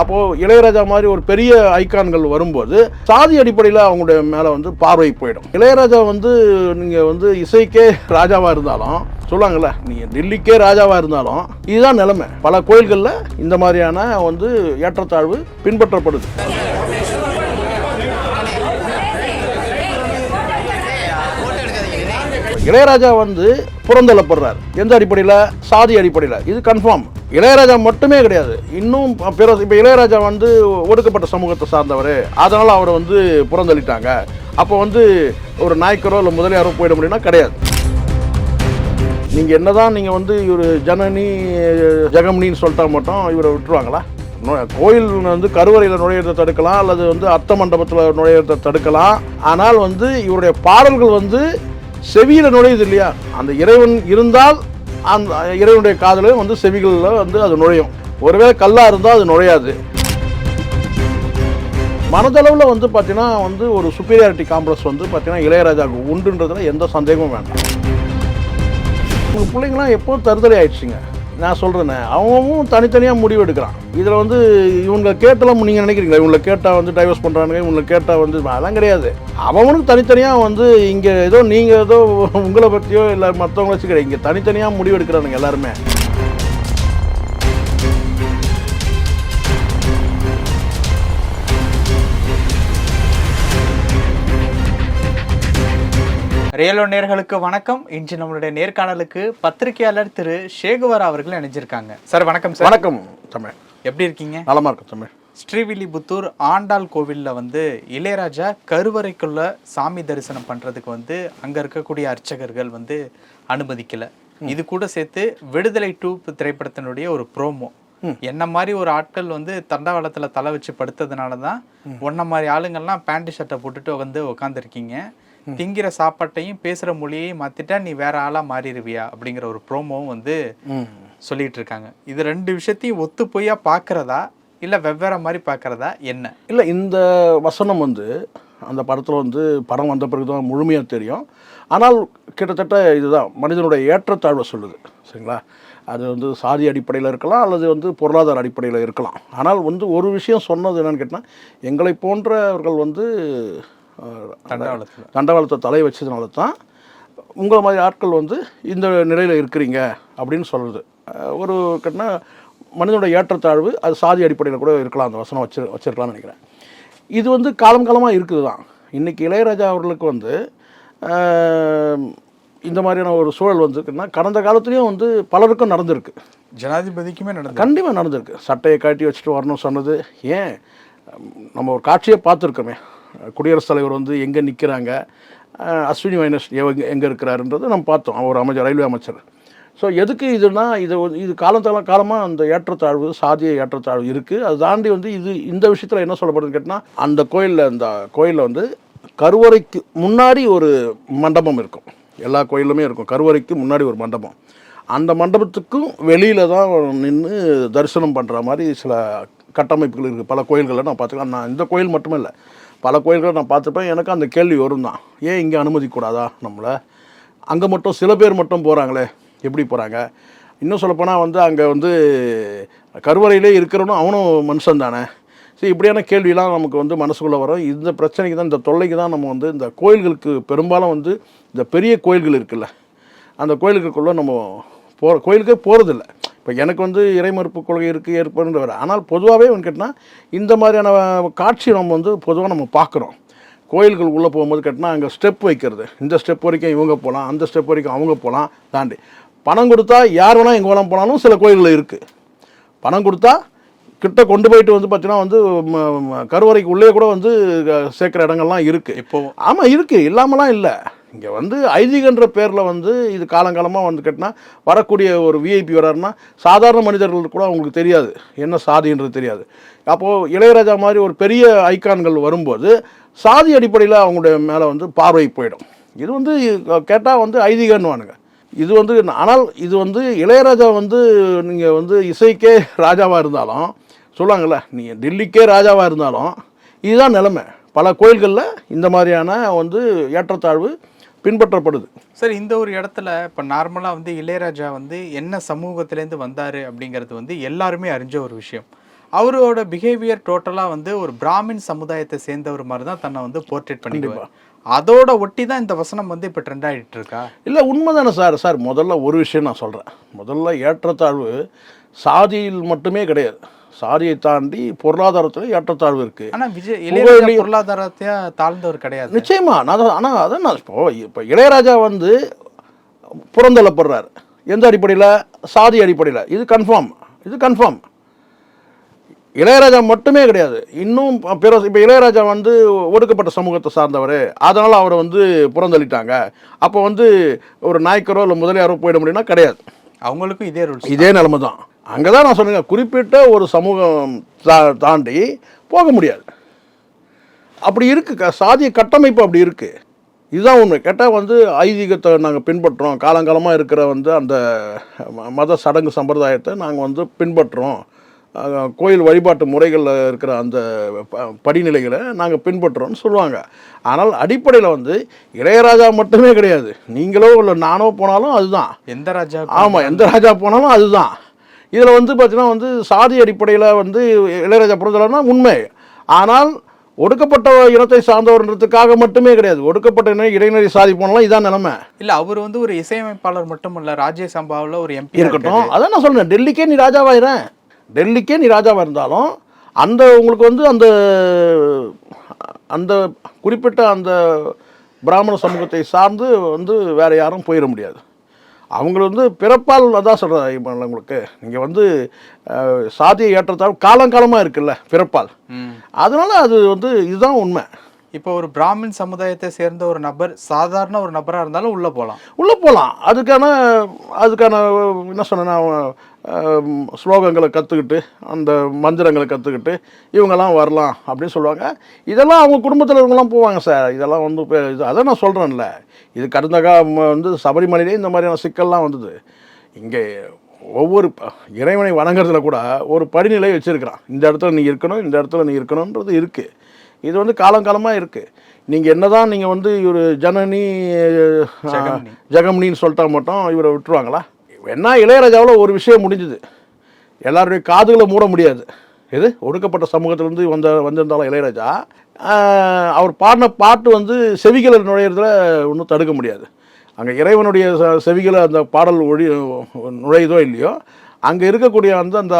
அப்போது இளையராஜா மாதிரி ஒரு பெரிய ஐகான்கள் வரும்போது சாதி அடிப்படையில் அவங்களுடைய மேலே வந்து பார்வை போயிடும். இளையராஜா வந்து நீங்கள் வந்து இசைக்கே ராஜாவாக இருந்தாலும் சொல்லுவாங்கல்ல நீங்கள் டெல்லிக்கே ராஜாவாக இருந்தாலும் இதுதான் நிலைமை. பல கோயில்களில் இந்த மாதிரியான வந்து ஏற்றத்தாழ்வு பின்பற்றப்படுது. இளையராஜா வந்து புறந்தள்ளப்படுறார். எந்த அடிப்படையில்? சாதி அடிப்படையில். இது கன்ஃபார்ம் இளையராஜா மட்டுமே கிடையாது. இன்னும் பிற இப்போ இளையராஜா வந்து ஒடுக்கப்பட்ட சமூகத்தை சார்ந்தவர். அதனால் அவரை வந்து புறந்தள்ளிட்டாங்க. அப்போ வந்து ஒரு நாய்க்கரோ இல்லை முதலியாரோ போயிட முடியும்னா கிடையாது. நீங்கள் என்ன தான் நீங்கள் வந்து இவர் ஜனனி ஜெகம்னின்னு சொல்லிட்டா மட்டும் இவரை விட்டுருவாங்களா? கோயில் வந்து கருவறையில் நுழையிறதை தடுக்கலாம் அல்லது வந்து அர்த்த மண்டபத்தில் நுழையிறதை தடுக்கலாம். ஆனால் வந்து இவருடைய பாடல்கள் வந்து செவியில் நுழையுது இல்லையா? அந்த இறைவன் இருந்தால் அந்த இறைவனுடைய காதலையும் வந்து செவிகளில் வந்து அது நுழையும். ஒருவேளை கல்லாக இருந்தால் அது நுழையாது. மனதளவில் வந்து பார்த்தீங்கன்னா வந்து ஒரு சுப்பீரியாரிட்டி காம்ப்ளெக்ஸ் வந்து பார்த்தீங்கன்னா இளையராஜாவுக்கு உண்டுன்றதுல எந்த சந்தேகமும் வேண்டாம். உங்கள் பிள்ளைங்களாம் எப்போ தருதலை ஆயிடுச்சுங்க? நான் சொல்கிறேனே அவனும் தனித்தனியாக முடிவு எடுக்கிறான். இதில் வந்து இவங்க கேட்டெல்லாம் நீங்கள் நினைக்கிறீங்களா? இவங்களை கேட்டால் வந்து டைவர்ஸ் பண்ணுறானுங்க இவங்களை கேட்டால் வந்து அதெல்லாம் கிடையாது. அவனுக்கு தனித்தனியாக வந்து இங்கே ஏதோ நீங்கள் ஏதோ உங்களை பற்றியோ இல்லை மற்றவங்கள வச்சு கிடையாது இங்கே தனித்தனியாக முடிவு எடுக்கிறானுங்க எல்லாருமே. ரியலோ நேர்களுக்கு வணக்கம். இன்று நம்மளுடைய நேர்காணலுக்கு பத்திரிகையாளர் திரு சேகுவரா அவர்கள் இணைஞ்சிருக்காங்க. சார் வணக்கம் சார். வணக்கம் தமிழ். எப்படி இருக்கீங்க? நலமாக இருக்கும் தமிழ். ஸ்ரீவில்லிபுத்தூர் ஆண்டாள் கோவில்ல வந்து இளையராஜா கருவறைக்குள்ள சாமி தரிசனம் பண்றதுக்கு வந்து அங்க இருக்கக்கூடிய அர்ச்சகர்கள் வந்து அனுமதிக்கல. இது கூட சேர்த்து விடுதலை டூ திரைப்படத்தினுடைய ஒரு ப்ரோமோ. என்ன மாதிரி ஒரு ஆட்கள் வந்து தண்டவாளத்துல தலை வச்சு படுத்ததுனால தான் உன்ன மாதிரி ஆளுங்கள்லாம் பேண்ட் ஷர்ட்டை போட்டுட்டு வந்து உட்காந்துருக்கீங்க திங்கிற சாப்பாட்டையும் பேசுற மொழியையும் மாத்திட்டா நீ வேற ஆளா மாறிடுவியா அப்படிங்கிற ஒரு ப்ரோமோவும் வந்து சொல்லிட்டு இருக்காங்க இது ரெண்டு விஷயத்தையும் ஒத்து பொய்யா பார்க்கறதா இல்ல வெவ்வேறு மாதிரி பார்க்கறதா என்ன? இல்லை இந்த வசனம் வந்து அந்த படத்தில் வந்து படம் வந்த பிறகு தான் முழுமையாக தெரியும். ஆனால் கிட்டத்தட்ட இதுதான் மனிதனுடைய ஏற்றத்தாழ்வை சொல்லுது. சரிங்களா? அது வந்து சாதி அடிப்படையில் இருக்கலாம் அல்லது வந்து பொருளாதார அடிப்படையில் இருக்கலாம். ஆனால் வந்து ஒரு விஷயம் சொன்னது என்னன்னு கேட்டால் எங்களை போன்றவர்கள் வந்து. தண்டவாளத்தை தலை வச்சதுனால தான் உங்களை மாதிரி ஆட்கள் வந்து இந்த நிலையில் இருக்கிறீங்க அப்படின்னு சொல்கிறது ஒரு கட்டினா மனிதனோட ஏற்றத்தாழ்வு அது சாதி அடிப்படையில் கூட இருக்கலாம் அந்த வசனம் வச்சு வச்சிருக்கலாம்னு நினைக்கிறேன். இது வந்து காலம் காலமாக இருக்குது தான் இன்றைக்கி இளையராஜா அவர்களுக்கு வந்து இந்த மாதிரியான ஒரு சூழல் வந்துருக்குன்னா கடந்த காலத்துலேயும் வந்து பலருக்கும் நடந்திருக்கு. ஜனாதிபதிக்குமே நடந்தது கண்டிப்பாக நடந்திருக்கு. சட்டையை கட்டி வச்சுட்டு வரணும் சொன்னது. ஏன்? நம்ம ஒரு காட்சியை பார்த்துருக்கோமே. குடியரசுத் தலைவர் வந்து எங்கே நிற்கிறாங்க அஸ்வினி மைனஸ் எங்க எங்கே இருக்கிறாருன்றது நம்ம பார்த்தோம். அவர் அமைச்சர் ரயில்வே அமைச்சர். ஸோ எதுக்கு இதுனா இது வந்து- இது காலத்தால காலமாக அந்த ஏற்றத்தாழ்வு சாதிய ஏற்றத்தாழ்வு இருக்குது அது தாண்டி வந்து இது இந்த விஷயத்தில் என்ன சொல்லப்படுதுன்னு கேட்டால் அந்த கோயிலில் அந்த கோயிலில் வந்து கருவறைக்கு முன்னாடி ஒரு மண்டபம் இருக்கும். எல்லா கோயிலுமே இருக்கும். கருவறைக்கு முன்னாடி ஒரு மண்டபம். அந்த மண்டபத்துக்கும் வெளியில் தான் நின்று தரிசனம் பண்ணுற மாதிரி சில கட்டமைப்புகள் இருக்குது பல கோயில்களில் நான் பார்த்துக்கலாம் நான் இந்த கோயில் மட்டுமே இல்லை. பல கோயில்களை நான் பார்த்துப்பேன் எனக்கு அந்த கேள்வி வரும் தான் ஏன் இங்கே அனுமதிக்கூடாதா நம்மளை? அங்கே மட்டும் சில பேர் மட்டும் போகிறாங்களே எப்படி போகிறாங்க இன்னும் சொல்லப்போனால் வந்து அங்கே வந்து கருவறையிலே இருக்கிறவனும் அவனும் மனுஷன் தானே. சரி இப்படியான கேள்வியெலாம் நமக்கு வந்து மனசுக்குள்ளே வரும். இந்த பிரச்சனைக்கு தான் இந்த தொல்லைக்கு தான் நம்ம வந்து இந்த கோயில்களுக்கு பெரும்பாலும் வந்து இந்த பெரிய கோயில்கள் இருக்குல்ல. அந்த கோயில்களுக்குள்ளே நம்ம போகிற கோயிலுக்கே போகிறதில்ல இப்போ எனக்கு வந்து இறைமறுப்பு கொள்கை இருக்குது ஏற்படுன்ற வர ஆனால் பொதுவாகவே வந்து கேட்டால் இந்த மாதிரியான காட்சி நம்ம வந்து பொதுவாக நம்ம பார்க்குறோம். கோயில்கள் உள்ளே போகும்போது கேட்டினா அங்கே ஸ்டெப் வைக்கிறது. இந்த ஸ்டெப் வரைக்கும் இவங்க போகலாம் அந்த ஸ்டெப் வரைக்கும் அவங்க போகலாம் தாண்டி. பணம் கொடுத்தா யார் வேணால் எங்கே வேணால் போனாலும் சில கோயில்கள் இருக்குது பணம் கொடுத்தா கிட்ட கொண்டு போயிட்டு வந்து பார்த்தீங்கன்னா வந்து கருவறைக்கு உள்ளே கூட வந்து சேர்க்குற இடங்கள்லாம் இருக்குது இப்போ ஆமாம் இருக்குது இல்லாமலாம் இல்லை. இங்கே வந்து ஐதீகன்ற பேரில் வந்து இது காலங்காலமாக வந்து கேட்டினா வரக்கூடிய ஒரு விஐபி வராருன்னா சாதாரண மனிதர்கள் கூட அவங்களுக்கு தெரியாது. என்ன சாதின்றது தெரியாது. அப்போது இளையராஜா மாதிரி ஒரு பெரிய ஐக்கான்கள் வரும்போது சாதி அடிப்படையில் அவங்களுடைய மேலே வந்து பார்வை போயிடும். இது வந்து கேட்டால் வந்து ஐதீகன்னுவானுங்க. இது வந்து ஆனால் இது வந்து இளையராஜா வந்து நீங்கள் வந்து இசைக்கே ராஜாவாக இருந்தாலும் சொல்லுவாங்கள்ல நீங்கள் டெல்லிக்கே ராஜாவாக இருந்தாலும் இதுதான் நிலைமை. பல கோயில்களில் இந்த மாதிரியான வந்து ஏற்றத்தாழ்வு பின்பற்றப்படுது. சார் இந்த ஒரு இடத்துல இப்போ நார்மலா வந்து இளையராஜா வந்து என்ன சமூகத்திலேருந்து வந்தாரு அப்படிங்கிறது வந்து எல்லாருமே அறிஞ்ச ஒரு விஷயம். அவரோட பிஹேவியர் டோட்டலா வந்து ஒரு பிராமின் சமுதாயத்தை சேர்ந்தவர் மாதிரி தான் தன்னை வந்து போர்ட்ரேட் பண்ணிக்குவார். அதோட ஒட்டி தான் இந்த வசனம் வந்து இப்ப ட்ரெண்ட் ஆயிட்டு இருக்கா? இல்லை உண்மைதானே சார். சார் முதல்ல ஒரு விஷயம் நான் சொல்கிறேன் முதல்ல ஏற்றத்தாழ்வு சாதியில் மட்டுமே கிடையாது. சாதியை தாண்டி பொருளாதாரத்தில் ஏற்றத்தாழ்வு இருக்குது ஆனா விஜய் இளையராஜா பொருளாதாரத்தையா தாழ்ந்தவர் கிடையாது. நிச்சயமா. நான் ஆனால் அதான் நான் இப்போ இப்போ இளையராஜா வந்து புறந்தள்ளப்படுறார் எந்த அடிப்படையில்? சாதி அடிப்படையில். இது கன்ஃபார்ம் இது கன்ஃபார்ம் இளையராஜா மட்டுமே கிடையாது. இன்னும் பிற இப்போ இளையராஜா வந்து ஒடுக்கப்பட்ட சமூகத்தை சார்ந்தவர். அதனால் அவரை வந்து புறந்தள்ளிட்டாங்க. அப்போ வந்து ஒரு நாய்க்கரோ இல்லை முதலியாரோ போயிட முடியும்னா கிடையாது. அவங்களுக்கும் இதே ரூல்ஸ் இதே நிலைமை தான் அங்கே தான் நான் சொன்னேங்க குறிப்பிட்ட ஒரு சமூகம் தா தாண்டி போக முடியாது. அப்படி இருக்கு க- சாதிய கட்டமைப்பு அப்படி இருக்கு. இதுதான் உண்மை. கேட்டால் வந்து ஐதீகத்தை நாங்கள் பின்பற்றுறோம். காலங்காலமாக இருக்கிற வந்து அந்த மத சடங்கு சம்பிரதாயத்தை நாங்கள் வந்து பின்பற்றுறோம். கோயில் வழிபாட்டு முறைகளில் இருக்கிற அந்த படிநிலைகளை நாங்கள் பின்பற்றுறோம்னு சொல்லுவாங்க. ஆனால் அடிப்படையில் வந்து இளையராஜா மட்டுமே கிடையாது. நீங்களோ இல்லை நானோ போனாலும் அதுதான். எந்த ராஜா ஆமாம் எந்த ராஜா போனாலும் அதுதான். இதில் வந்து பார்த்தீங்கன்னா வந்து சாதி அடிப்படையில் வந்து இளையராஜா பிறந்தனா உண்மை. ஆனால் ஒடுக்கப்பட்ட இனத்தை சார்ந்தவர்ன்றதுக்காக மட்டுமே கிடையாது. ஒடுக்கப்பட்ட இன இடைநிலை சாதி போனாலும் இதான் நிலைமை. இல்ல அவர் வந்து ஒரு இசையமைப்பாளர் மட்டும் இல்ல ராஜ்யசபாவில் ஒரு எம்பி இருக்கட்டும். அதான் நான் சொல்றேன். டெல்லிக்கே நீ ராஜாவாயிரேன் டெல்லிக்கே நீ ராஜாவாக இருந்தாலும் அந்த உங்களுக்கு வந்து அந்த அந்த குறிப்பிட்ட அந்த பிராமண சமூகத்தை சார்ந்து வந்து வேற யாரும் போயிட முடியாது. அவங்க வந்து பிறப்பால் அதான் சொல்கிறேன் இப்போ உங்களுக்கு. நீங்கள் வந்து சாதிய ஏற்றத்தால் காலங்காலமாக இருக்குல்ல பிறப்பால். அதனால அது வந்து இதுதான் உண்மை. இப்போ ஒரு பிராமின் சமுதாயத்தை சேர்ந்த ஒரு நபர் சாதாரண ஒரு நபரா இருந்தாலும் உள்ள போலாம். உள்ளே போகலாம் அதுக்கான அதுக்கான என்ன சொன்னேன்னா ஸ்லோகங்களை கற்றுக்கிட்டு அந்த மந்திரங்களை கற்றுக்கிட்டு இவங்கெல்லாம் வரலாம் அப்படின்னு சொல்லுவாங்க. இதெல்லாம் அவங்க குடும்பத்தில் இருக்கவங்களாம் போவாங்க சார். இதெல்லாம் வந்து இப்போ இது அதான் நான் சொல்கிறேன்ல இது கடந்த கா வந்து சபரிமலையிலே இந்த மாதிரியான சிக்கல்லாம் வந்தது. இங்கே ஒவ்வொரு இறைவனை வணங்குறதுல கூட ஒரு படிநிலை வச்சுருக்கிறான். இந்த இடத்துல நீ இருக்கணும் இந்த இடத்துல நீ இருக்கணுன்றது இருக்குது இது வந்து காலங்காலமாக இருக்குது நீங்கள் என்னதான் நீங்கள் வந்து இவர் ஜனனி. ஜெகம்னின்னு சொல்லிட்டா மட்டும் இவரை விட்டுருவாங்களா? என்ன இளையராஜாவில் ஒரு விஷயம் முடிஞ்சுது. எல்லாருடைய காதுகளை மூட முடியாது. எது? ஒடுக்கப்பட்ட சமூகத்திலேருந்து வந்த வந்திருந்தாலும் இளையராஜா? அவர் பாடின பாட்டு வந்து செவிகளை நுழையிறதுல ஒன்றும் தடுக்க முடியாது. அங்கே இறைவனுடைய செவிகளை அந்த பாடல் ஒழி நுழையுதோ இல்லையோ அங்கே இருக்கக்கூடிய அந்த அந்த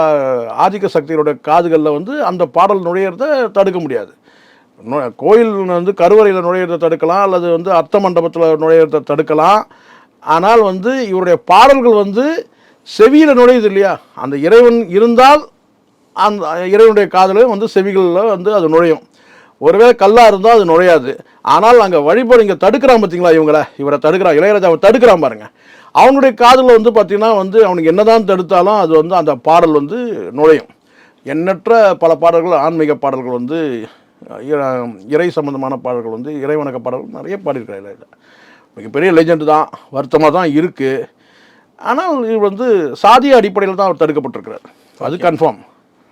ஆதிக்க சக்திகளுடைய காதுகளில் வந்து அந்த பாடல் நுழையிறத தடுக்க முடியாது. கோயில் வந்து கருவறையில் நுழையிறத தடுக்கலாம் அல்லது வந்து அர்த்த மண்டபத்தில் நுழையிறத தடுக்கலாம். ஆனால் வந்து இவருடைய பாடல்கள் வந்து செவியில் நுழையுது இல்லையா? அந்த இறைவன் இருந்தால் அந்த இறைவனுடைய காதலையும் வந்து செவிகளில் வந்து அது நுழையும். ஒருவேளை கல்லாக இருந்தால் அது நுழையாது. ஆனால் அங்கே வழிபாடு இங்கே தடுக்கிறான் பார்த்தீங்களா இவங்கள? இவரை தடுக்கிறான் இளையராஜாவை தடுக்கிறான் பாருங்கள் அவனுடைய காதில் வந்து பார்த்திங்கன்னா வந்து அவனுக்கு என்னதான் தடுத்தாலும் அது வந்து அந்த பாடல் வந்து நுழையும். எண்ணற்ற பல பாடல்கள் ஆன்மீக பாடல்கள் வந்து இறை சம்பந்தமான பாடல்கள் வந்து இறைவணக்க பாடல்கள் நிறைய பாடியிருக்கிறார் இளையராஜா. மிகப்பெரிய லெஜெண்ட் தான் வருத்தமாக தான் இருக்குது ஆனால் இவர் வந்து சாதிய அடிப்படையில் தான் அவர் தடுக்கப்பட்டிருக்கிறார். அது கன்ஃபார்ம்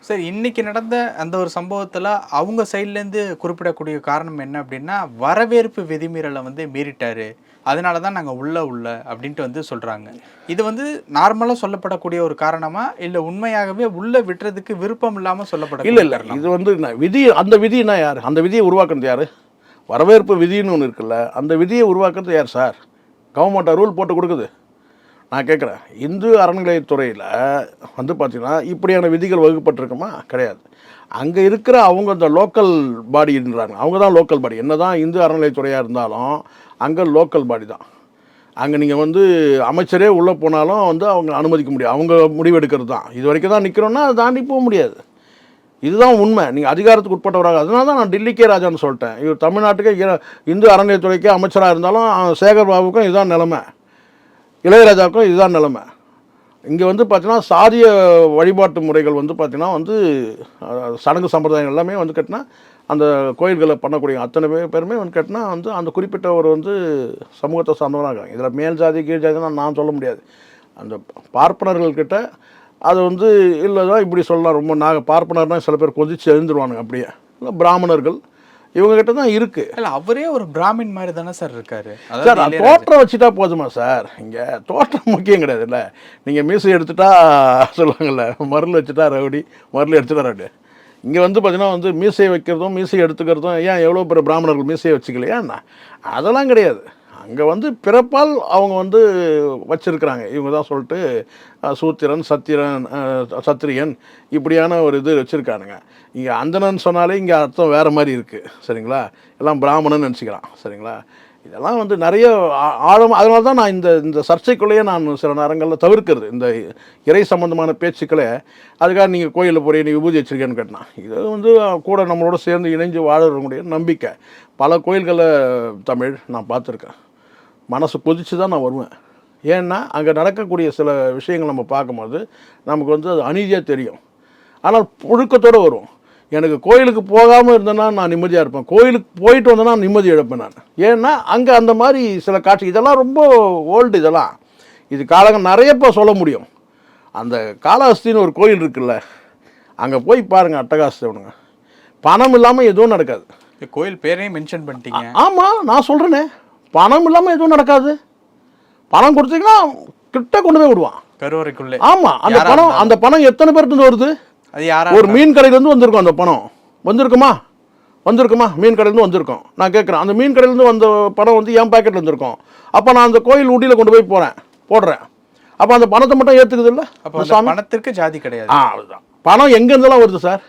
சரி இன்னைக்கு நடந்த அந்த ஒரு சம்பவத்துல அவங்க சைட்ல இருந்து குறிப்பிடக்கூடிய காரணம் என்ன அப்படின்னா வரவேற்பு விதிமீறலை வந்து மீறிட்டாரு. அதனால தான் நாங்கள் உள்ள உள்ள அப்படின்ட்டு வந்து சொல்றாங்க. இது வந்து நார்மலாக சொல்லப்படக்கூடிய ஒரு காரணமா இல்லை உண்மையாகவே உள்ள விட்டுறதுக்கு விருப்பம் இல்லாமல் சொல்லப்படக்கூடிய இல்லை இல்லை? இது வந்து விதி அந்த விதினா யார்? அந்த விதியை உருவாக்குறது யார்? வரவேற்பு விதின்னு ஒன்று இருக்குல்ல அந்த விதியை உருவாக்குறது யார் சார்? கவர்மெண்ட்டை ரூல் போட்டு கொடுக்குது. நான் கேட்குறேன் இந்து அறநிலையத்துறையில் வந்து பார்த்திங்கன்னா இப்படியான விதிகள் வகுப்பட்டிருக்குமா? கிடையாது. அங்கே இருக்கிற அவங்க அந்த லோக்கல் பாடின்றாங்க அவங்க தான் லோக்கல் பாடி என்ன தான் இந்து அறநிலையத்துறையாக இருந்தாலும் அங்கே லோக்கல் பாடி தான். அங்கே நீங்கள் வந்து அமைச்சரே உள்ளே போனாலும் வந்து அவங்க அனுமதிக்க முடியாது. அவங்க முடிவெடுக்கிறது தான். இது வரைக்கும் தான் நிற்கிறோன்னா அதை தாண்டி போக முடியாது. இதுதான் உண்மை. நீங்கள் அதிகாரத்துக்கு உட்பட்டவராக அதனால தான் நான் டில்லிக்கே ராஜான்னு சொல்லிட்டேன். இவர் தமிழ்நாட்டுக்கு இந்து அறநிலையத்துறைக்கு அமைச்சராக இருந்தாலும் சேகர் பாபுக்கும் இதுதான் நிலைமை. இளையராஜாவுக்கும் இதுதான் நிலமை. இங்கே வந்து பார்த்தீங்கன்னா சாதிய வழிபாட்டு முறைகள் வந்து பார்த்திங்கன்னா வந்து சடங்கு சம்பிரதாயம் எல்லாமே வந்து கேட்டினா அந்த கோயில்களை பண்ணக்கூடிய அத்தனை பேர் பேருமே வந்து கேட்டினா வந்து அந்த குறிப்பிட்ட ஒரு வந்து சமூகத்தை சார்ந்தவராக இருக்காங்க. இதில் மேல் ஜாதி கீழ் ஜாதி நான் சொல்ல முடியாது. அந்த பார்ப்பனர்கள்கிட்ட அது வந்து இல்லை தான் இப்படி சொல்லலாம் ரொம்ப நாங்கள் பார்ப்பனர்னா சில பேர் கொதிச்சு எழுந்துருவானுங்க அப்படியே. இல்லை பிராமணர்கள் இவங்க கிட்ட தான் இருக்குது இல்ல அவரே ஒரு பிராமின் மாதிரி தானே சார் இருக்காரு. சார். தோற்றம் வச்சுட்டா போதுமா சார்? இங்கே தோற்றம் முக்கியம் கிடையாது இல்லை. நீங்கள் மீசை எடுத்துட்டா சொல்லுவாங்கல்ல மருள் வச்சுட்டா ரவுடி மருள் எடுத்துட்டா ரவுடி. இங்கே வந்து பார்த்தீங்கன்னா வந்து மீசையை வைக்கிறதும் மீசையை எடுத்துக்கிறதும் ஏன் எவ்வளோ பேர் பிராமணர்கள் மீசையை வச்சுக்கலையா அதெல்லாம் கிடையாது. அங்கே வந்து பிறப்பால் அவங்க வந்து வச்சிருக்கிறாங்க. இவங்க தான் சொல்லிட்டு சூத்திரன் சத்திரன் சத்திரியன் இப்படியான ஒரு இது வச்சுருக்கானுங்க. இங்கே அந்தனன் சொன்னாலே இங்கே அர்த்தம் வேறு மாதிரி இருக்குது சரிங்களா? எல்லாம் பிராமணன் நினச்சிக்கிறான். சரிங்களா? இதெல்லாம் வந்து நிறைய ஆ- ஆழம் அதனால தான் நான் இந்த இந்த சர்ச்சைக்குள்ளேயே நான் சில நேரங்களில் தவிர்க்கிறது. இந்த இறை சம்பந்தமான பேச்சுக்களை அதுக்காக நீங்கள் கோயிலில் போய் நீ விபூதி வச்சிருக்கேன்னு கேட்டான். இது வந்து கூட நம்மளோட சேர்ந்து இணைஞ்சு வாழறவங்களுடைய நம்பிக்கை. பல கோயில்களை தமிழ் நான் பார்த்துருக்கேன். மனசு கொதிச்சு தான் நான் வருவேன். ஏன்னா அங்கே நடக்கக்கூடிய சில விஷயங்கள் நம்ம பார்க்கும்போது நமக்கு வந்து அது அநீதியாக தெரியும். ஆனால் புழுக்கத்தோடு வரும் எனக்கு கோயிலுக்கு போகாமல் இருந்தேன்னா நான் நிம்மதியாக இருப்பேன். கோயிலுக்கு போயிட்டு வந்தேன்னா நிம்மதி இழப்பேன் நான். ஏன்னா அங்கே அந்த மாதிரி சில காட்சி இதெல்லாம் ரொம்ப ஓல்டு இதெல்லாம். இது காலங்கள் நிறைய இப்போ சொல்ல முடியும். அந்த காளஹஸ்தின்னு ஒரு கோயில் இருக்குல்ல அங்கே போய் பாருங்கள் அட்டகாசவனுங்க பணம் இல்லாமல் எதுவும் நடக்காது. கோயில் பேரையும் மென்ஷன் பண்ணிட்டீங்க. ஆமாம் நான் சொல்கிறேனே பணம் இல்லாமல் எதுவும் நடக்காது. பணம் கொடுத்தீங்கன்னா கிட்ட கொண்டு போய் விடுவான். கருவறைக்குள்ளே. ஆமாம் அந்த பணம். அந்த பணம் எத்தனை பேர்ட்டு வருது? அது யாரா ஒரு மீன் கடையிலேருந்து வந்திருக்கும் அந்த பணம். வந்திருக்குமா? வந்திருக்குமா? மீன் கடையிலேருந்து வந்திருக்கும். நான் கேட்குறேன் அந்த மீன் கடையிலேருந்து வந்த பணம் வந்து என் பாக்கெட்டில் வந்திருக்கும் அப்போ நான் அந்த கோயில் உண்டியில் கொண்டு போய் போகிறேன் போடுறேன். அப்போ அந்த பணத்தை மட்டும் ஏற்றுக்குது இல்லை? அப்போ பணத்திற்கு ஜாதி கிடையாது. ஆ அதுதான். பணம் எங்கேருந்தெல்லாம் வருது சார்?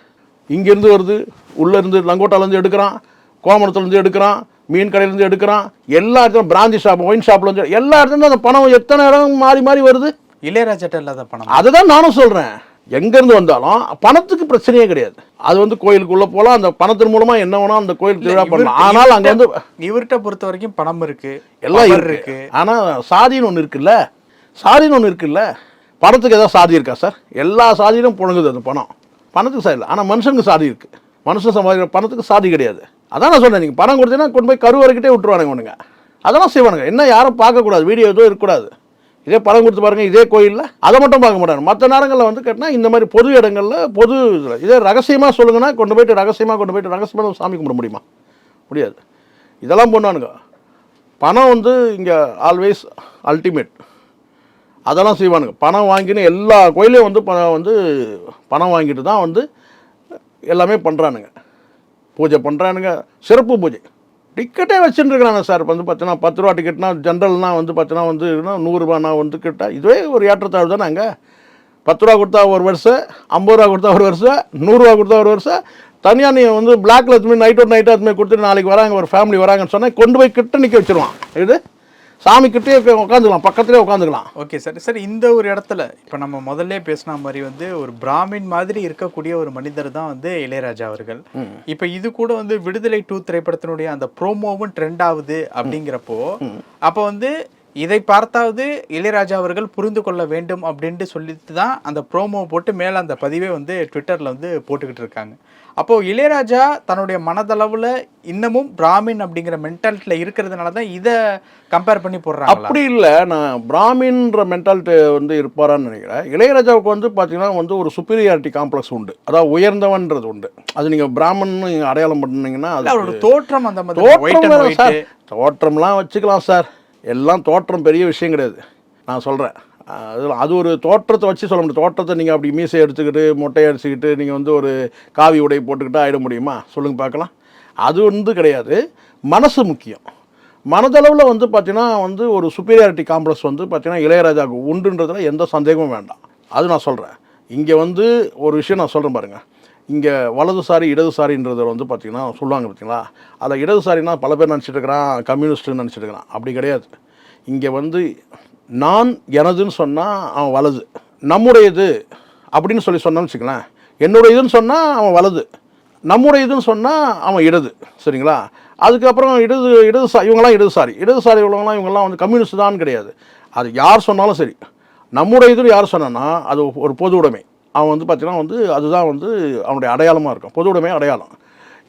இங்கேருந்து வருது உள்ளேருந்து லங்கோட்டாலேருந்து எடுக்கிறான் கோமணத்துலேருந்து எடுக்கிறான் மீன் கடையிலேருந்து எடுக்கிறான். எல்லா இடத்துலையும் பிராந்தி ஷாப் ஒயின் ஷாப்லேருந்து எல்லா இடத்துலையும் அந்த பணம் எத்தனை இடம் மாறி மாறி வருது? இளையராஜாட்ட இல்லாத பணம். அதுதான் நானும் சொல்கிறேன் எங்கேருந்து வந்தாலும் பணத்துக்கு பிரச்சனையே கிடையாது. அது வந்து கோயிலுக்குள்ளே போகலாம் அந்த பணத்தின் மூலமாக என்ன வேணா அந்த கோயில் திருவிழா பண்ணலாம். ஆனால் அங்கே வந்து இவர்கிட்ட பொறுத்த வரைக்கும் பணம் இருக்கு எல்லாம் power இருக்கு. ஆனால் சாதின்னு ஒன்று இருக்குல்ல? சாதின்னு ஒன்று இருக்குல்ல? பணத்துக்கு ஏதாவது சாதி இருக்கா சார்? எல்லா சாதியிலும் புழங்குது அந்த பணம். பணத்துக்கு சாதி இல்லை. ஆனால் மனுஷனுக்கு சாதி இருக்கு. மனுஷன் சம்பாதிக்கிற பணத்துக்கு சாதி கிடையாது. அதான் நான் சொன்னேன் நீங்கள் பணம் கொடுத்தீங்கன்னா கொண்டு போய் கருவறைக்கிட்டே விட்டுருவானுங்க ஒன்றுங்க அதெல்லாம் செய்வானுங்க. என்ன யாரும் பார்க்கக்கூடாது வீடியோ எதுவும் இருக்கக்கூடாது. இதே பணம் கொடுத்து பாருங்க இதே கோயிலில் அதை மட்டும் பார்க்க மாட்டாங்க மற்ற நேரங்களில் வந்து கேட்டால் இந்த மாதிரி பொது இடங்களில் பொது இதில். இதே ரகசியமாக சொல்லுங்கன்னா கொண்டு போயிட்டு ரகசியமாக கொண்டு போயிட்டு ரகசியமாக சாமி கும்பிட முடியுமா? முடியாது. இதெல்லாம் பண்ணுவானுங்க. பணம் வந்து இங்கே ஆல்வேஸ் அல்டிமேட் அதெல்லாம் செய்வானுங்க. பணம் வாங்கின்னு எல்லா கோயிலையும் வந்து பணம் வந்து பணம் வாங்கிட்டு தான் வந்து எல்லாமே பண்ணுறானுங்க பூஜை பண்ணுறானுங்க சிறப்பு பூஜை. டிக்கெட்டே வச்சுட்டுருக்குறாங்க சார் இப்போ வந்து பார்த்தீங்கன்னா பத்து ரூபா டிக்கெட்னா ஜென்ரல்னா வந்து பார்த்தீங்கன்னா வந்து நூறுரூபானா வந்து கிட்ட இதுவே ஒரு ஏற்றத்தாழ்வு தானே அங்கே. பத்து ரூபா கொடுத்தா ஒரு வருஷம் ஐம்பது ரூபா கொடுத்தா ஒரு வருஷம் நூறுரூவா கொடுத்தா ஒரு வருஷம். தனியாக நீ வந்து பிளாக்ல எதுவுமே நைட் ஒரு நைட்டாக எதுவுமே கொடுத்துட்டு நாளைக்கு வராங்க ஒரு ஃபேமிலி வராங்கன்னு சொன்னால் கொண்டு போய் கிட்ட நிற்க வச்சுருவான். இது சாமி கிட்டே உட்காந்துக்கலாம் பக்கத்துலேயே உட்காந்துக்கலாம் ஓகே சார். சார் இந்த ஒரு இடத்துல இப்போ நம்ம முதல்ல பேசின மாதிரி வந்து ஒரு பிராமின் மாதிரி இருக்கக்கூடிய ஒரு மனிதர் தான் வந்து இளையராஜா அவர்கள். இப்போ இது கூட வந்து விடுதலை டூ திரைப்படத்தினுடைய அந்த ப்ரோமோவும் ட்ரெண்ட் ஆகுது அப்படிங்கிறப்போ அப்போ வந்து இதை பார்த்தாவது இளையராஜா அவர்கள் புரிந்து கொள்ள வேண்டும் அப்படின்ட்டு சொல்லிட்டு தான் அந்த ப்ரோமோ போட்டு மேலே அந்த பதிவே வந்து ட்விட்டரில் வந்து போட்டுக்கிட்டு இருக்காங்க. அப்போ இளையராஜா தன்னுடைய மனதளவில் இன்னமும் பிராமின் அப்படிங்கிற மென்டாலிட்டியில் இருக்கிறதுனால தான் இதை கம்பேர் பண்ணி போடுறாங்களா? அப்படி இல்லை. நான் பிராமின்ற மென்டாலிட்டி வந்து இருப்பாரான்னு நினைக்கிறேன். இளையராஜாவுக்கு வந்து பார்த்தீங்கன்னா வந்து ஒரு சுப்பீரியாரிட்டி காம்ப்ளெக்ஸ் உண்டு. அதாவது உயர்ந்தவன்றது உண்டு. அது நீங்கள் பிராமன் நீங்கள் அடையாளம் பண்ணீங்கன்னா அது தோற்றம் அந்த மாதிரி தோற்றம்லாம் வச்சுக்கலாம் சார் எல்லாம் தோற்றம் பெரிய விஷயம் கிடையாது. நான் சொல்கிறேன் அதில் அது ஒரு தோற்றத்தை வச்சு சொல்ல முடியும். தோற்றத்தை நீங்கள் அப்படி மீசை எடுத்துக்கிட்டு மொட்டையை அடிச்சுக்கிட்டு நீங்கள் வந்து ஒரு காவி உடை போட்டுக்கிட்டு ஆகிட முடியுமா? சொல்லுங்கள் பார்க்கலாம். அது வந்து கிடையாது. மனசு முக்கியம். மனதளவில் வந்து பார்த்தீங்கன்னா வந்து ஒரு சுப்பீரியாரிட்டி காம்ப்ளெக்ஸ் வந்து பார்த்தீங்கன்னா இளையராஜாவுக்கு உண்டுன்றதுல எந்த சந்தேகமும் வேண்டாம். அது நான் சொல்கிறேன் இங்கே வந்து ஒரு விஷயம் நான் சொல்கிறேன் பாருங்கள் இங்கே வலதுசாரி இடதுசாரின்றதை வந்து பார்த்தீங்கன்னா சொல்லுவாங்க பார்த்தீங்களா அதில் இடதுசாரின்னா பல பேர் நினச்சிட்டு இருக்கிறான் கம்யூனிஸ்ட்டுன்னு நினச்சிட்டு இருக்கிறான். அப்படி கிடையாது. இங்கே வந்து நான் எனதுன்னு சொன்னால் அவன் வலது. நம்முடையது அப்படின்னு சொல்லி சொன்னான்னு என்னுடைய இதுன்னு சொன்னால் அவன் வலது. நம்முடையதுன்னு சொன்னால் அவன் இடது. சரிங்களா? அதுக்கப்புறம் இடது இடதுசா இவங்கெல்லாம் இடதுசாரி இடதுசாரி உள்ளவங்களாம் இவங்கெல்லாம் வந்து கம்யூனிஸ்ட் தான் கிடையாது. அது யார் சொன்னாலும் சரி. நம்முடையதுன்னு யார் சொன்னான்னா அது ஒரு பொது உடைமை. அவன் வந்து பார்த்திங்கன்னா வந்து அதுதான் வந்து அவனுடைய அடையாளமாக இருக்கும். பொது உடைமை அடையாளம்.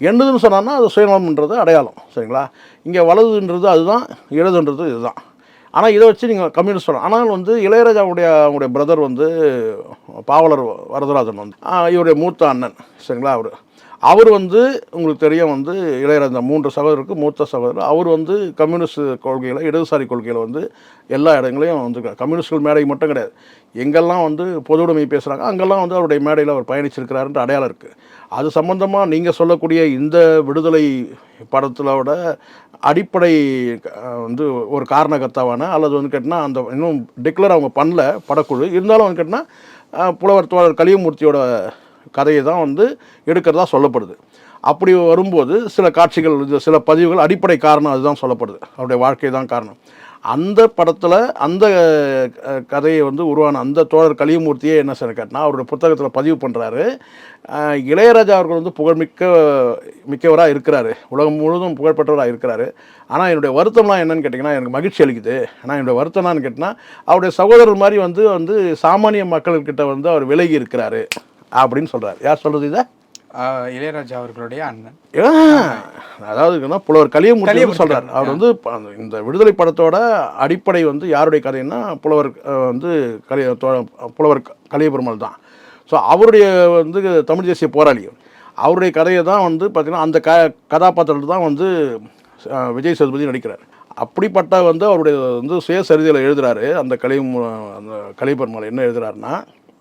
என்னதுன்னு சொன்னான்னா அது சுயநலம்ன்றது அடையாளம். சரிங்களா? இங்கே வலதுன்றது அதுதான் இடதுன்றது இதுதான். ஆனால் இதை வச்சு நீங்கள் கம்யூனிஸ்ட் சொல்லலாம். ஆனால் வந்து இளையராஜாவுடைய அவங்களுடைய பிரதர் வந்து பாவலர் வரதராஜன் வந்து இவருடைய மூத்த அண்ணன் சரிங்களா அவர். அவர் வந்து உங்களுக்கு தெரியும் வந்து இளையராஜா மூன்று சகோதரருக்கு மூத்த சகோதரர். அவர் வந்து கம்யூனிஸ்ட் கொள்கையில் இடதுசாரி கொள்கையில் வந்து எல்லா இடங்களையும் வந்து கம்யூனிஸ்ட்கள் மேடை மட்டும் கிடையாது. எங்கெல்லாம் வந்து பொது உடைமை பேசுகிறாங்க அங்கெல்லாம் வந்து அவருடைய மேடையில் அவர் பயணிச்சிருக்கிறாருன்ற அடையாளம் இருக்குது அது சம்மந்தமாக நீங்கள் சொல்லக்கூடிய இந்த விடுதலை படத்திலோட அடிப்படை வந்து ஒரு காரணகர்த்தாவான அல்லது வந்து கேட்டால் அந்த இன்னும் டிக்ளேர் அவங்க பண்ணல படக்குழு. இருந்தாலும் வந்து கேட்டால் அஹ், புலவர் தோழர் கலியமூர்த்தியோட கதையை தான் வந்து எடுக்கிறதா சொல்லப்படுது. அப்படி வரும்போது சில காட்சிகள் சில பதிவுகள் அடிப்படை காரணம் அதுதான் சொல்லப்படுது. அவருடைய வாழ்க்கை தான் காரணம். அந்த படத்தில் அந்த கதையை வந்து உருவான அந்த தோழர் கலியமூர்த்தியே என்ன சார் கேட்டினா அவருடைய புத்தகத்தில் பதிவு பண்ணுறாரு இளையராஜா அவர்கள் வந்து புகழ்மிக்க மிக்கவராக இருக்கிறாரு. உலகம் முழுவதும் புகழ்பெற்றவராக இருக்கிறாரு. ஆனால் என்னுடைய வருத்தம்லாம் என்னன்னு கேட்டிங்கன்னா எனக்கு மகிழ்ச்சி அளிக்குது. ஆனால் என்னுடைய வருத்தம்னான்னு கேட்டிங்கன்னா அவருடைய சகோதரர் மாதிரி வந்து வந்து சாமானிய மக்கள்கிட்ட வந்து அவர் விலகி இருக்கிறாரு. அப்படின்னு சொல்கிறார் யார் சொல்கிறது இதை? இளையராஜா அவர்களுடைய அண்ணன். அதாவது புலவர் கலியமூர்த்தி சொல்றாரு. அவர் வந்து இந்த விடுதலை படத்தோட அடிப்படை வந்து யாருடைய கதைன்னா புலவர் வந்து கலிய புலவர் கலியபெருமாள் தான். ஸோ அவருடைய வந்து தமிழ் தேசிய போராளி. அவருடைய கதையை தான் வந்து பார்த்தீங்கன்னா அந்த க கதாபாத்திரத்தில் தான் வந்து விஜய் சேதுபதி நடிக்கிறார். அப்படிப்பட்ட வந்து அவருடைய வந்து சுயசரிதையில் எழுதுறாரு. அந்த கலை அந்த கலிபெருமாள் என்ன எழுதுறாருன்னா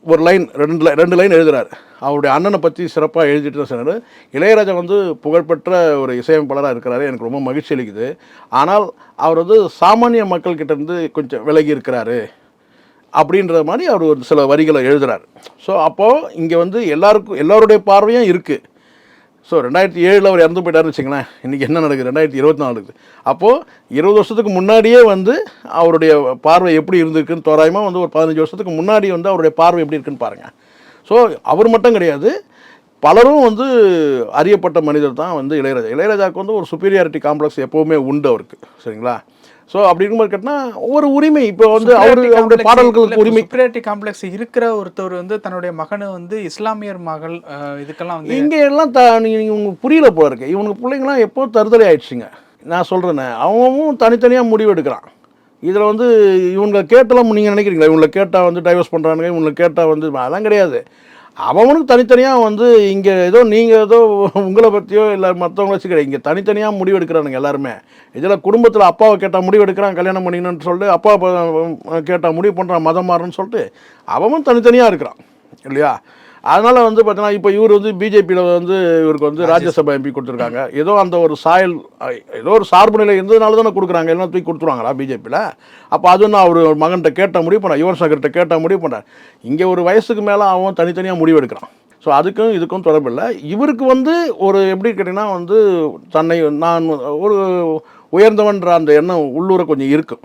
ஒரு லைன் ரெண்டு லை- ரெண்டு லைன் எழுதுறாரு. அவருடைய அண்ணனை பற்றி சிறப்பாக எழுதிட்டு தான் சொன்னார். இளையராஜா வந்து புகழ்பெற்ற ஒரு இசையமைப்பாளராக இருக்கிறாரு. எனக்கு ரொம்ப மகிழ்ச்சி அளிக்குது. ஆனால் அவர் வந்து சாமானிய மக்கள்கிட்ட இருந்து கொஞ்சம் விலகி இருக்கிறாரு அப்படின்ற மாதிரி அவர் ஒரு சில வரிகளை எழுதுறாரு. ஸோ அப்போது இங்கே வந்து எல்லாருக்கும் எல்லாருடைய பார்வையும் இருக்குது ஸோ ரெண்டாயிரத்தி ஏழில் அவர் இறந்து போயிட்டாருன்னு வச்சுங்களேன் இன்றைக்கி என்ன நடக்குது? ரெண்டாயிரத்தி இருபத்தி நாலு இருக்குது அப்போது இருபது வருஷத்துக்கு முன்னாடியே வந்து அவருடைய பார்வை எப்படி இருந்திருக்குன்னு தோராயமாக வந்து ஒரு பதினஞ்சு வருஷத்துக்கு முன்னாடி வந்து அவருடைய பார்வை எப்படி இருக்குன்னு பாருங்கள் ஸோ அவர் மட்டும் கிடையாது பலரும் வந்து அறியப்பட்ட மனிதர் தான் வந்து இளையராஜா. இளையராஜாவுக்கு வந்து ஒரு சுப்பீரியாரிட்டி காம்ப்ளெக்ஸ் எப்போவுமே உண்டு அவருக்கு. சரிங்களா? ஸோ அப்படி இருக்கும்போது கேட்டினா ஒவ்வொரு உரிமை. இப்போ வந்து அவர் அவருடைய பாடல்களுக்கு உரிமை. சுப்ரியாரிட்டி காம்ப்ளெக்ஸ் இருக்கிற ஒருத்தர் வந்து தன்னுடைய மகனை வந்து இஸ்லாமியர் மகள் இதுக்கெல்லாம் வந்து இங்கே எல்லாம் த நீங்கள் உங்களுக்கு புரியல போல இருக்கு. இவனுக்கு பிள்ளைங்களாம் எப்போ தருதலை ஆயிடுச்சுங்க. நான் சொல்கிறேனே அவனும் தனித்தனியாக முடிவு எடுக்கிறான். இதில் வந்து இவங்களை கேட்டெல்லாம் நீங்கள் நினைக்கிறீங்களா? இவங்களை கேட்டால் வந்து டைவர்ஸ் பண்ணுறானுங்க இவங்களை கேட்டால் வந்து அதெல்லாம் கிடையாது. அவனுக்கு தனித்தனியாக வந்து இங்கே ஏதோ நீங்கள் ஏதோ உங்களை பற்றியோ இல்லை மற்றவங்கள வச்சு கிடையாது. இங்கே தனித்தனியாக முடிவு எடுக்கிறானுங்க எல்லாருமே. இதில் குடும்பத்தில் அப்பாவை கேட்டால் முடிவு எடுக்கிறான் கல்யாணம் பண்ணிக்கணும்னு சொல்லிட்டு அப்பா கேட்டால் முடிவு பண்ணுறான் மதம் மாறுன்னு சொல்லிட்டு அவனும் தனித்தனியாக இருக்கிறான். இல்லையா? அதனால் வந்து பார்த்தீங்கன்னா இப்போ இவர் வந்து பிஜேபியில் வந்து இவருக்கு வந்து ராஜ்யசபா எம்பி கொடுத்துருக்காங்க. ஏதோ அந்த ஒரு சாயல் ஏதோ ஒரு சார்பு நிலை இருந்ததுனால தானே கொடுக்குறாங்க. எல்லாம் தூக்கி கொடுத்துருவாங்களா பிஜேபியில் அப்போ அது ஒன்று அவர் மகன்கிட்ட கேட்ட முடிவு பண்ணார் யுவன் சங்கர்கிட்ட கேட்ட முடிவு பண்ணார் இங்கே ஒரு வயசுக்கு மேலே அவன் தனித்தனியாக முடிவு எடுக்கிறான். ஸோ அதுக்கும் இதுக்கும் தொடர்பில்லை இவருக்கு வந்து ஒரு எப்படி கேட்டிங்கன்னா வந்து தன்னை நான் ஒரு உயர்ந்தவன்ற அந்த எண்ணம் உள்ளூர கொஞ்சம் இருக்கும்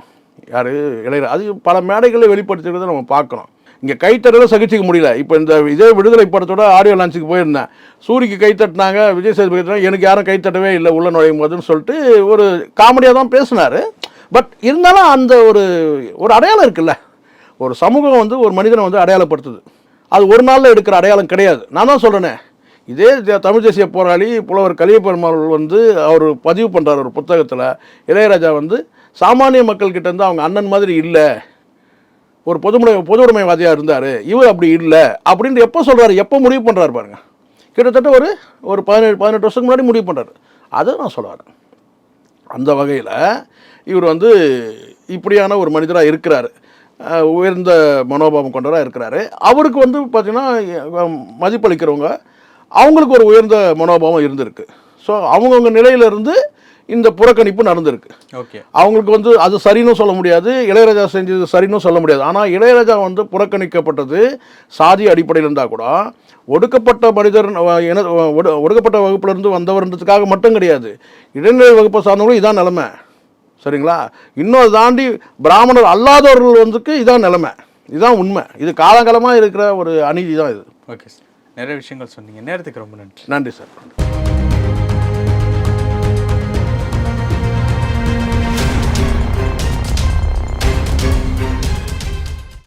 யார்? இளையரா அது பல மேடைகளில் வெளிப்படுத்துகிறத நம்ம பார்க்குறோம். இங்கே கைத்தறத சகிச்சிக்க முடியல. இப்போ இந்த இதே விடுதலை படத்தோட ஆடியோ லான்ச்சுக்கு போயிருந்தேன். சூரிக்கு கை தட்டினாங்க விஜய் சேதுபதி எனக்கு யாரும் கைத்தட்டவே இல்லை உள்ள நுழையும் போதுன்னு சொல்லிட்டு ஒரு காமெடியாக தான் பேசினார். பட் இருந்தாலும் அந்த ஒரு ஒரு அடையாளம் இருக்குல்ல. ஒரு சமூகம் வந்து ஒரு மனிதனை வந்து அடையாளப்படுத்துது. அது ஒரு நாளில் எடுக்கிற அடையாளம் கிடையாது. நான் தான் சொல்கிறேனே இதே தமிழ் தேசிய போராளி புலவர் கலியபெருமாள் வந்து அவர் பதிவு பண்ணுறார் ஒரு புத்தகத்தில். இளையராஜா வந்து சாமானிய மக்கள்கிட்ட இருந்து அவங்க அண்ணன் மாதிரி இல்லை. ஒரு பொதுமுறை பொது உடைமைவாதியாக இருந்தார் இவர் அப்படி இல்லை அப்படின்னு எப்போ சொல்கிறாரு எப்போ முடிவு பண்ணுறாரு பாருங்க. கிட்டத்தட்ட ஒரு ஒரு பதினேழு பதினெட்டு வருஷத்துக்கு முன்னாடி முடிவு பண்ணுறாரு அதை நான் சொல்ல வரேன். அந்த வகையில் இவர் வந்து இப்படியான ஒரு மனிதராக இருக்கிறார். உயர்ந்த மனோபாவம் கொண்டவராக இருக்கிறாரு. அவருக்கு வந்து பார்த்திங்கன்னா மதிப்பளிக்கிறவங்க அவங்களுக்கு ஒரு உயர்ந்த மனோபாவம் இருந்திருக்கு. ஸோ அவங்கவுங்க நிலையிலிருந்து இந்த புறக்கணிப்பு நடந்திருக்கு. ஓகே. அவங்களுக்கு வந்து அது சரின்னு சொல்ல முடியாது இளையராஜா செஞ்சது சரின்னு சொல்ல முடியாது. ஆனால் இளையராஜா வந்து புறக்கணிக்கப்பட்டது சாதி அடிப்படையில் இருந்தால் கூட ஒடுக்கப்பட்ட மனிதர் என ஒடு- ஒடுக்கப்பட்ட வகுப்புலேருந்து வந்தவர்ன்றதுக்காக மட்டும் கிடையாது. இடைநிலை வகுப்பை சார்ந்தவங்களும் இதான் நிலமை. சரிங்களா? இன்னும் அதை தாண்டி பிராமணர் அல்லாதவர்கள் வந்துக்கு இதான் நிலமை. இதுதான் உண்மை. இது காலங்காலமாக இருக்கிற ஒரு அநீதி தான் இது. Okay sir. நிறைய விஷயங்கள் சொன்னீங்க. நேரத்துக்கு ரொம்ப நன்றி. நன்றி சார்.